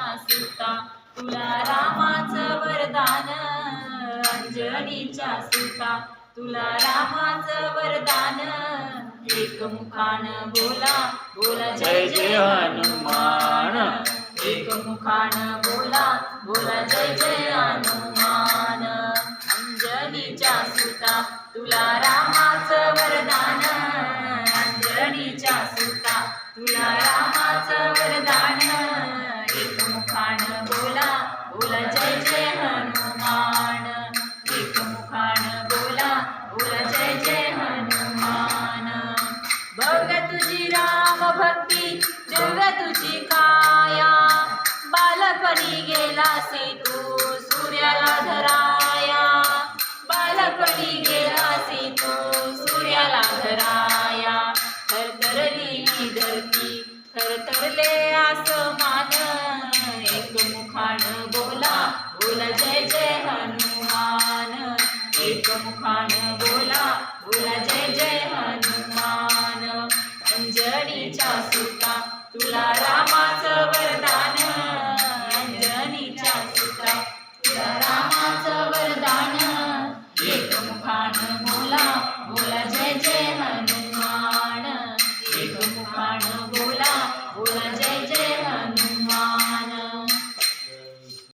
सुता तुला रामाचं वरदान. अंजनीच्या सुता तुला रामाचं वरदान. एक मुखान बोला बोला जय जय हनुमान. एक मुखान बोला बोला जय जय हनुमान. अंजनीच्या सुता तुला रामाचं वरदान. अंजनीच्या सुता तुला रामाचं वरदान. योग तुझी राम भक्ती देव तुझी काया. बालपणी गेलासी तू सूर्याला धराया. बालपणी गेलासी तू सूर्याला धराया. थरथरली ही धरती तर थरथरले आसमान एक मुखान बोला बोला जय जय हनुमान. एक मुखान बोला बोला जय जय हनुमान. तुला रामाचं वरदान अंजनीच्या सुता. तुला रामाचं वरदान एक मुखान